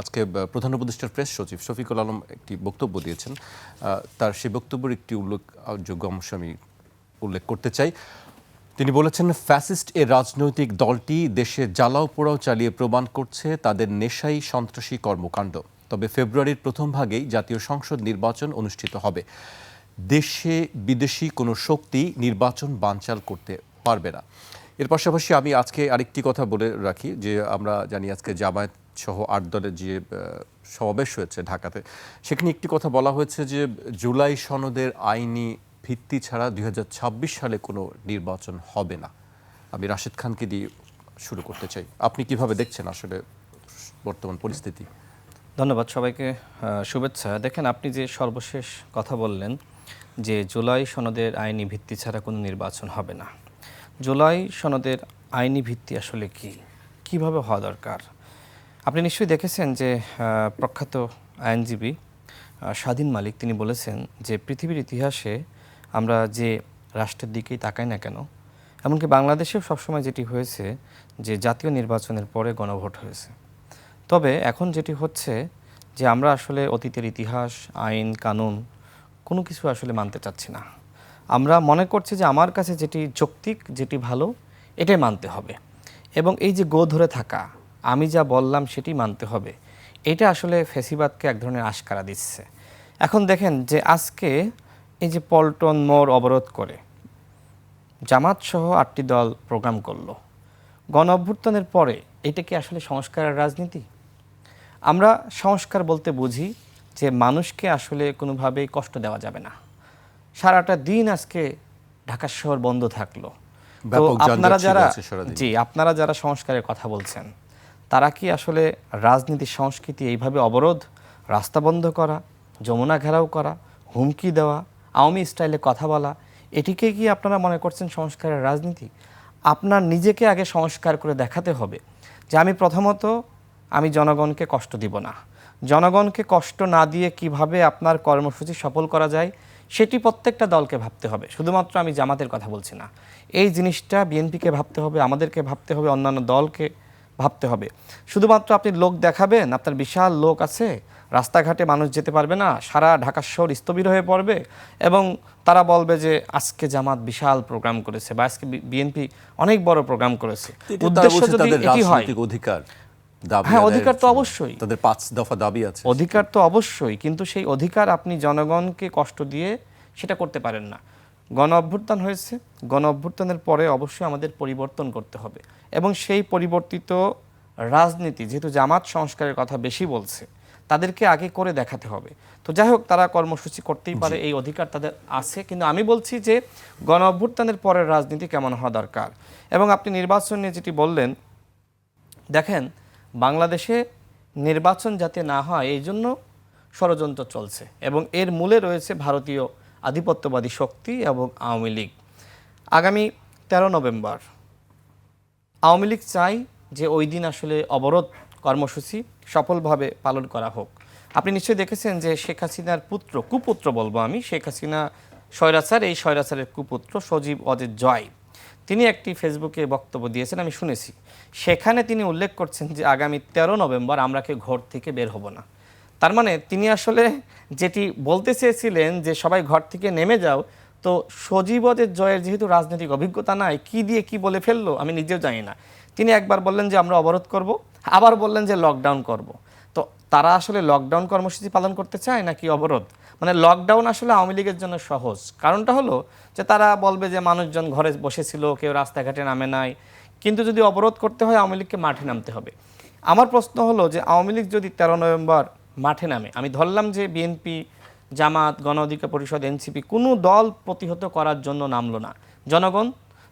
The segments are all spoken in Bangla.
আজকে প্রধান উপদেষ্টার প্রেস সচিব শফিকুল আলম একটি বক্তব্য দিয়েছেন। তার সেই বক্তব্যের একটি উল্লেখযোগ্য অংশ আমি উল্লেখ করতে চাই। তিনি বলেছেন, ফ্যাসিস্ট এ রাজনৈতিক দলটি দেশে জ্বালাও পোড়াও চালিয়ে প্রমাণ করছে তাদের নেশাই সন্ত্রাসী কর্মকাণ্ড। তবে ফেব্রুয়ারির প্রথম ভাগেই জাতীয় সংসদ নির্বাচন অনুষ্ঠিত হবে। দেশে বিদেশি কোনো শক্তি নির্বাচন বানচাল করতে পারবে না। এর পাশাপাশি আমি আজকে আরেকটি কথা বলে রাখি, যে আমরা জানি আজকে জামায়াত সহ আট দলের যে সমাবেশ হয়েছে ঢাকাতে, সেখানে একটি কথা বলা হয়েছে যে, জুলাই সনদের আইনি ভিত্তি ছাড়া দুই হাজার ছাব্বিশ সালে কোনো নির্বাচন হবে না। আমি রাশেদ খানকে দিয়ে শুরু করতে চাই। আপনি কীভাবে দেখছেন আসলে বর্তমান পরিস্থিতি? ধন্যবাদ সবাইকে শুভেচ্ছা। দেখেন, আপনি যে সর্বশেষ কথা বললেন যে, জুলাই সনদের আইনি ভিত্তি ছাড়া কোনো নির্বাচন হবে না। জুলাই সনদের আইনি ভিত্তি আসলে কি? কীভাবে হওয়া দরকার? আপনি নিশ্চয়ই দেখেছেন যে প্রখ্যাত আইনজীবী স্বাধীন মালিক তিনি বলেছেন যে, পৃথিবীর ইতিহাসে আমরা যে রাষ্ট্রের দিকেই তাকাই না কেন, এমনকি বাংলাদেশেও সবসময় যেটি হয়েছে যে, জাতীয় নির্বাচনের পরে গণভোট হয়েছে। তবে এখন যেটি হচ্ছে যে, আমরা আসলে অতীতের ইতিহাস, আইন, কানুন কোনো কিছু আসলে মানতে চাচ্ছি না। আমরা মনে করছি যে, আমার কাছে যেটি যৌক্তিক, যেটি ভালো, এটাই মানতে হবে। এবং এই যে গো ধরে থাকা আমি যা বললাম সেটি মানতে হবে। এটা আসলে ফেসিবাদকে এক ধরনের আশকারা দিচ্ছে। এখন দেখেন যে আজকে এই যে পল্টন মোড় অবরোধ করে জামাত সহ আটটি দল প্রোগ্রাম করল। গণ অভ্যুত্থানের পরে এটা কি আসলে সংস্কারের রাজনীতি? আমরা সংস্কার বলতে বুঝি যে মানুষকে আসলে কোনোভাবেই কষ্ট দেওয়া যাবে না। সারাটা দিন আজকে ঢাকা শহর বন্ধ থাকল। আপনারা যারা জি আপনারা যারা সংস্কারের কথা বলছেন তারা কি আসলে রাজনীতির সংস্কৃতি এইভাবে অবরোধ? রাস্তা বন্ধ করা, যমুনা ঘেরাও করা, হুমকি দেওয়া, আওয়ামী স্টাইলে কথা বলা, এটিকে কি আপনারা মনে করছেন সংস্কারের রাজনীতি? আপনার নিজেকে আগে সংস্কার করে দেখাতে হবে যে আমি প্রথমত আমি জনগণকে কষ্ট দিব না। জনগণকে কষ্ট না দিয়ে কীভাবে আপনার কর্মসূচি সফল করা যায়, সেটি প্রত্যেকটা দলকে ভাবতে হবে। শুধুমাত্র আমি জামাতের কথা বলছি না। এই জিনিসটা বিএনপিকে ভাবতে হবে, আমাদেরকে ভাবতে হবে, অন্যান্য দলকে ভাবতে হবে শুধুমাত্র আপনি লোক দেখাবেন আপনার বিশাল লোক আছে রাস্তাঘাটে মানুষ যেতে পারবে না সারা ঢাকা শহর স্থবির হয়ে পড়বে এবং তারা বলবে যে আজকে জামাত বিশাল প্রোগ্রাম করেছে বা আজকে বিএনপি অনেক বড় প্রোগ্রাম করেছে উদ্দেশ্য যদি এটি হয় অধিকার হ্যাঁ, অধিকার তো অবশ্যই। তাদের পাঁচ দফা দাবি আছে অধিকার তো অবশ্যই কিন্তু সেই অধিকার আপনি জনগণকে কষ্ট দিয়ে সেটা করতে পারেন না গণ অভ্যুত্থান হয়েছে। গণ অভ্যুত্থানের পরে অবশ্যই আমাদের পরিবর্তন করতে হবে। এবং সেই পরিবর্তিত রাজনীতি যেহেতু জামাত সংস্কারের কথা বেশি বলছে তাদেরকে আগে করে দেখাতে হবে। তো যাই হোক তারা কর্মসূচি করতেই পারে এই অধিকার তাদের আছে। কিন্তু আমি বলছি যে গণ অভ্যুত্থানের পরের রাজনীতি কেমন হওয়া দরকার? এবং আপনি নির্বাচন নিয়ে যেটি বললেন দেখেন বাংলাদেশে নির্বাচন যাতে না হয় এই জন্য ষড়যন্ত্র চলছে। এবং এর মূলে রয়েছে ভারতীয় আধিপত্যবাদী শক্তি এবং আওয়ামী লীগ। আগামী তেরো নভেম্বর, আওয়ামী লীগ চাই যে ওই দিন আসলে অবরোধ কর্মসূচি সফলভাবে পালন করা হোক। আপনি নিশ্চয়ই দেখেছেন যে শেখ হাসিনার পুত্র, কুপুত্র বলব আমি, শেখ হাসিনা স্বৈরাচার, এই স্বৈরাচারের কুপুত্র সজীব অজিত জয়, তিনি একটি ফেসবুকে বক্তব্য দিয়েছেন, আমি শুনেছি। সেখানে তিনি উল্লেখ করছেন যে আগামী তেরো নভেম্বর আমরা কেউ ঘর থেকে বের হব না। তার মানে তিনি আসলে যেটি বলতে চেয়েছিলেন যে সবাই ঘর থেকে নেমে যাও, তো সজীবদের জয়ের যেহেতু রাজনৈতিক অভিজ্ঞতা নাই, কি দিয়ে কি বলে ফেলল আমি নিজেও জানি না। তিনি একবার বললেন যে আমরা অবরোধ করব, আবার বললেন যে লকডাউন করব। তো তারা আসলে লকডাউন কর্মসূচি পালন করতে চায় নাকি অবরোধ? মানে লকডাউন আসলে আওয়ামী লীগের জন্য সহজ। কারণটা হলো যে তারা বলবে যে মানুষজন ঘরে বসেছিল, কেউ রাস্তাঘাটে নামে নাই। কিন্তু যদি অবরোধ করতে হয়, আওয়ামী লীগকে মাঠে নামতে হবে। আমার প্রশ্ন হলো যে আওয়ামী লীগ যদি তেরো নভেম্বর মাঠে নামে। আমি ধরলাম যে বিএনপি জামাত গণ অধিকার পরিষদ এনসিপি কোনো দল প্রতিহত করার জন্য নামলো না। জনগণ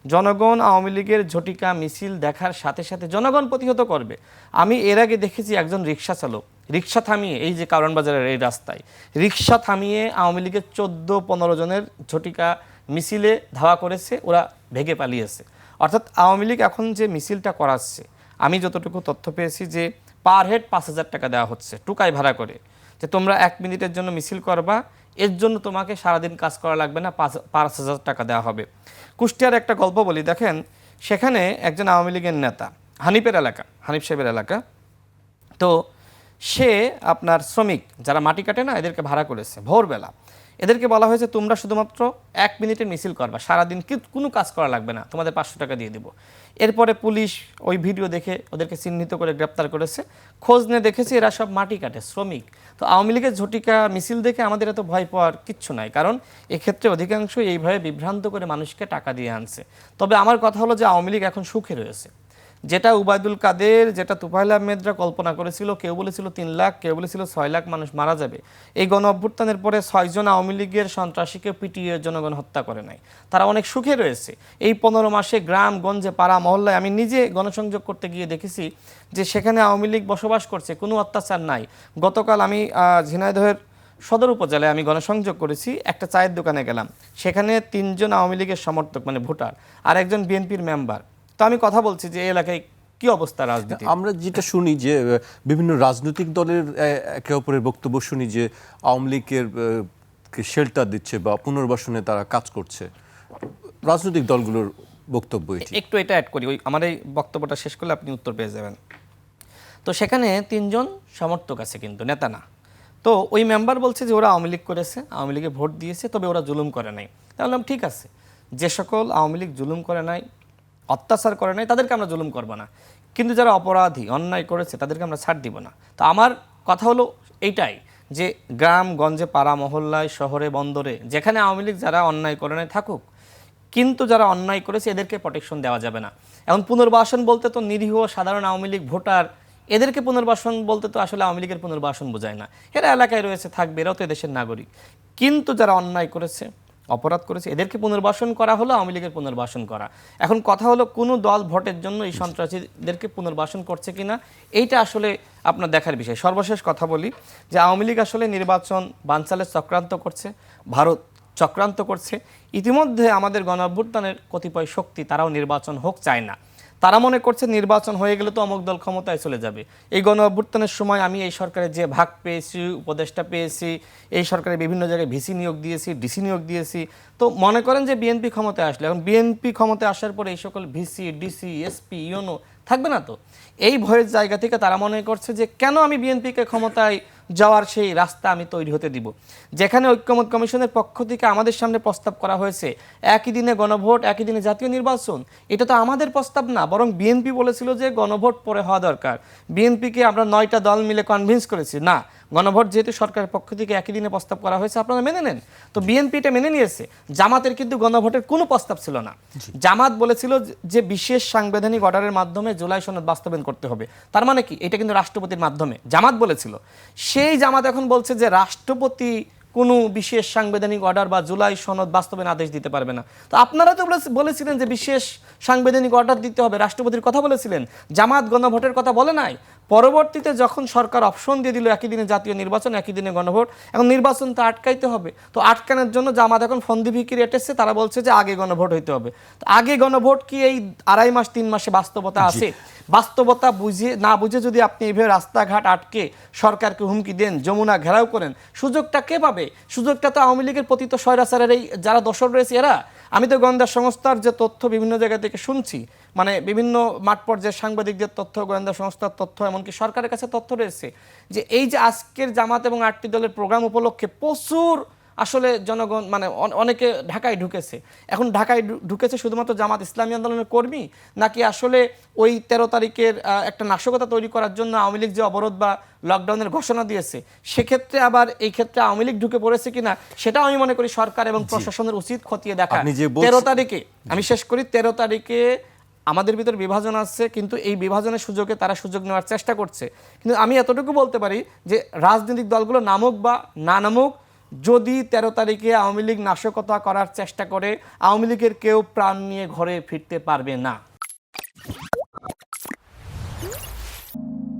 জনগণ আওয়ামী লীগের ঝটিকা, মিছিল দেখার সাথে সাথে জনগণ প্রতিহত করবে। আমি এর আগে দেখেছি একজন রিক্সা চালক। রিক্সা থামিয়ে, এই যে কারণ বাজারের এই রাস্তায় রিক্সা থামিয়ে আওয়ামী লীগের চোদ্দ পনেরো জনের ঝটিকা, মিছিলে ধাওয়া করেছে, ওরা ভেগে পালিয়েছে। অর্থাৎ আওয়ামী লীগ এখন যে মিছিলটা করাচ্ছে, আমি যতটুকু তথ্য পেয়েছি যে পার হেড পাঁচ হাজার টাকা দেওয়া হচ্ছে টুকাই ভাড়া করে। যে তোমরা এক মিনিটের জন্য মিছিল করবা, এর জন্য তোমাকে সারাদিন কাজ করা লাগবে না, পাঁচ পাঁচ হাজার টাকা দেওয়া হবে। কুষ্টিয়ার একটা গল্প বলি, দেখেন, সেখানে একজন আওয়ামী লীগের নেতা, হানিফের এলাকা, হানিফ সাহেবের এলাকা। তো সে আপনার শ্রমিক, যারা মাটি কাটে না, এদেরকে ভাড়া করেছে ভোরবেলা। এদেরকে বলা হয়েছে, তোমরা শুধুমাত্র এক মিনিটের মিছিল করবা, সারাদিন কি, কোনো কাজ করা লাগবে না, তোমাদের পাঁচশো টাকা দিয়ে দেবো। এরপরে পুলিশ ওই ভিডিও দেখে ওদেরকে চিহ্নিত করে গ্রেপ্তার করেছে। খোঁজ নিয়ে দেখেছি, এরা সব মাটি কাটে, শ্রমিক। তো আওয়ামী লীগের ঝটিকা মিছিল দেখে আমাদের এত ভয় পাওয়ার কিচ্ছু নাই, কারণ এক্ষেত্রে অধিকাংশ এইভাবে বিভ্রান্ত করে মানুষকে টাকা দিয়ে আনছে। তবে আমার কথা হলো যে, আওয়ামী লীগ এখন সুখে রয়েছে। যেটা উবায়দুল কাদের, যেটা তুফাইল আহমেদরা কল্পনা করেছিল, কেউ বলেছিল তিন লাখ, কেউ বলেছিল ছয় লাখ মানুষ মারা যাবে। এই গণ অভ্যুত্থানের পরে ছয়জন আওয়ামী লীগের সন্ত্রাসীকে পিটিয়ে জনগণ হত্যা করে নাই। তারা অনেক সুখে রয়েছে। এই পনেরো মাসে গ্রাম, গঞ্জে, পাড়া, মহল্লায় আমি নিজে গণসংযোগ করতে গিয়ে দেখেছি যে সেখানে আওয়ামী লীগ বসবাস করছে, কোনো অত্যাচার নাই। গতকাল আমি ঝিনাইদহের সদর উপজেলায় আমি গণসংযোগ করেছি, একটা চায়ের দোকানে গেলাম। সেখানে তিনজন আওয়ামী লীগের সমর্থক মানে ভোটার, আর একজন বিএনপির মেম্বার। তো আমি কথা বলছি যে এলাকায় কি অবস্থা রাজনীতি আমরা যেটা শুনি যে বিভিন্ন রাজনৈতিক দলের একে অপরের বক্তব্য শুনি যে আওয়ামী লীগের শেল্টার দিচ্ছে বা পুনর্বাসনে তারা কাজ করছে। রাজনৈতিক দলগুলোর বক্তব্য একটু এটা অ্যাড করি ওই আমার এই বক্তব্যটা শেষ করলে আপনি উত্তর পেয়ে যাবেন। তো সেখানে তিনজন সমর্থক আছে কিন্তু নেতা না। তো ওই মেম্বার বলছে যে ওরা আওয়ামী লীগ করেছে আওয়ামী লীগে ভোট দিয়েছে তবে ওরা জুলুম করে নাই। তাহলে ঠিক আছে যে সকল আওয়ামী লীগ জুলুম করে নাই অত্যাচার করে নাই, তাদেরকে আমরা জুলুম করব না। কিন্তু যারা অপরাধী, অন্যায় করেছে, তাদেরকে আমরা ছাড় দিব না। তো আমার কথা হলো এইটাই যে গ্রাম, গঞ্জে, পাড়া, মহল্লায়, শহরে, বন্দরে, যেখানে আওয়ামী লীগ যারা অন্যায় করে নাই, থাকুক। কিন্তু যারা অন্যায় করেছে, এদেরকে প্রোটেকশন দেওয়া যাবে না। এখন পুনর্বাসন বলতে তো নিরীহ, সাধারণ আওয়ামী লীগ ভোটার, এদেরকে পুনর্বাসন বলতে তো আসলে আওয়ামী লীগের পুনর্বাসন বোঝায় না। এরা এলাকায় রয়েছে, থাকবে, এরাও তো এদেশের নাগরিক। কিন্তু যারা অন্যায় করেছে অপরাধ করেছে। এদেরকে পুনর্বাসন করা হলো, আওয়ামী লীগের পুনর্বাসন করা। এখন কথা হলো, কোনো দল ভোটের জন্য এই সন্ত্রাসীদেরকে পুনর্বাসন করছে কিনা, এইটা আসলে আপনার দেখার বিষয়। সর্বশেষ কথা বলি যে, আওয়ামী লীগ আসলে নির্বাচন বানচালের চক্রান্ত করছে, ভারত চক্রান্ত করছে। ইতিমধ্যে আমাদের গণ অভ্যুত্থানের কতিপয় শক্তি তারাও নির্বাচন হোক, চায় না। তারা মনে করছে নির্বাচন হয়ে গেলে তো অমুক দল ক্ষমতায় চলে যাবে। এই গণ অভ্যুত্থানের সময় আমি এই সরকারের যে ভাগ পেয়েছি, উপদেষ্টা পেয়েছি, এই সরকারের বিভিন্ন জায়গায় ভিসি নিয়োগ দিয়েছি, ডিসি নিয়োগ দিয়েছি, তো মনে করেন যে বিএনপি ক্ষমতায় আসলে। এখন বিএনপি ক্ষমতায় আসার পরে এই সকল ভিসি, ডিসি, এসপি, ইউনো থাকবে না তো? এই ভয়ের জায়গা থেকে তারা মনে করছে যে কেন আমি বিএনপিকে ক্ষমতায় যাওয়ার সেই রাস্তা আমি তৈরি হতে দিব। যেখানে ঐক্যমত কমিশনের পক্ষ থেকে আমাদের সামনে প্রস্তাব করা হয়েছে একই দিনে গণভোট একই দিনে জাতীয় নির্বাচন। এটা তো আমাদের প্রস্তাব না বরং বিএনপি বলেছিল যে গণভোট পরে হওয়া দরকার। বিএনপিকে আমরা নয়টা দল মিলে কনভিন্স করেছি। না গণভোট যেহেতু সরকারের পক্ষ থেকে একই দিনে প্রস্তাব করা হয়েছে আপনারা মেনে নেন। তো বিএনপি এটা মেনে নিয়েছে। জামাতের কিন্তু গণভোটের কোনো প্রস্তাব ছিল না। জামাত বলেছিল যে বিশেষ সাংবিধানিক অর্ডারের মাধ্যমে জুলাই সনদ বাস্তবায়ন করতে হবে। তার মানে কি? এটা কিন্তু রাষ্ট্রপতির মাধ্যমে। জামাত বলেছিল। সেই জামাত এখন বলছে যে রাষ্ট্রপতি কোনো বিশেষ সাংবিধানিক অর্ডার বা জুলাই সনদ বাস্তবায়ন আদেশ দিতে পারবে না। তো আপনারা তো বলে- বলেছিলেন যে বিশেষ সাংবিধানিক অর্ডার দিতে হবে, রাষ্ট্রপতির কথা বলেছিলেন। জামাত গণভোটের কথা বলে নাই। পরবর্তীতে যখন সরকার অপশন দিয়ে দিল একই দিনে জাতীয় নির্বাচন একই দিনে গণভোট এখন নির্বাচন তো আটকাইতে হবে। তো আটকানোর জন্য জামাত এখন ফন্দি বিক্রি এটেছে তারা বলছে যে আগে গণভোট হইতে হবে। তো আগে গণভোট কি এই আড়াই মাস তিন মাসে বাস্তবতা আছে? বাস্তবতা বুঝে না বুঝে যদি আপনি এইভাবে রাস্তাঘাট আটকে সরকারকে হুমকি দেন যমুনা ঘেরাও করেন সুযোগটা কে পাবে? সুযোগটা তো আওয়ামী লীগের প্রতি তো স্বৈরাচারের এই যারা দোষর রয়েছে এরা? আমি তো গোয়েন্দা সংস্থার যে তথ্য বিভিন্ন জায়গা থেকে শুনছি মানে বিভিন্ন মাঠ পর্যায়ের সাংবাদিকদের তথ্য গোয়েন্দা সংস্থার তথ্য এমনকি সরকারের কাছে তথ্য রয়েছে যে এই যে আজকের জামাত এবং আটটি দলের প্রোগ্রাম উপলক্ষে প্রচুর আসলে জনগণ মানে অনেকে ঢাকায় ঢুকেছে। এখন ঢাকায় ঢুকেছে শুধুমাত্র জামাত ইসলামী আন্দোলনের কর্মী নাকি আসলে ওই তেরো তারিখের একটা নাশকতা তৈরি করার জন্য আওয়ামী লীগ যে অবরোধ বা লকডাউনের ঘোষণা দিয়েছে সেক্ষেত্রে আবার এই ক্ষেত্রে আওয়ামী লীগ ঢুকে পড়েছে কিনা সেটাও আমি মনে করি সরকার এবং প্রশাসনের উচিত খতিয়ে দেখা। তেরো তারিখে আমি শেষ করি তেরো তারিখে আমাদের ভিতরে বিভাজন আসছে, কিন্তু এই বিভাজনের সুযোগে তারা সুযোগ নেওয়ার চেষ্টা করছে। কিন্তু আমি এতটুকু বলতে পারি যে রাজনৈতিক দলগুলো নামুক বা না নামুক, যদি তেরো তারিখে আওয়ামী লীগ নাশকতা করার চেষ্টা করে, আওয়ামী লীগের কেউ প্রাণ নিয়ে ঘরে ফিরতে পারবে না।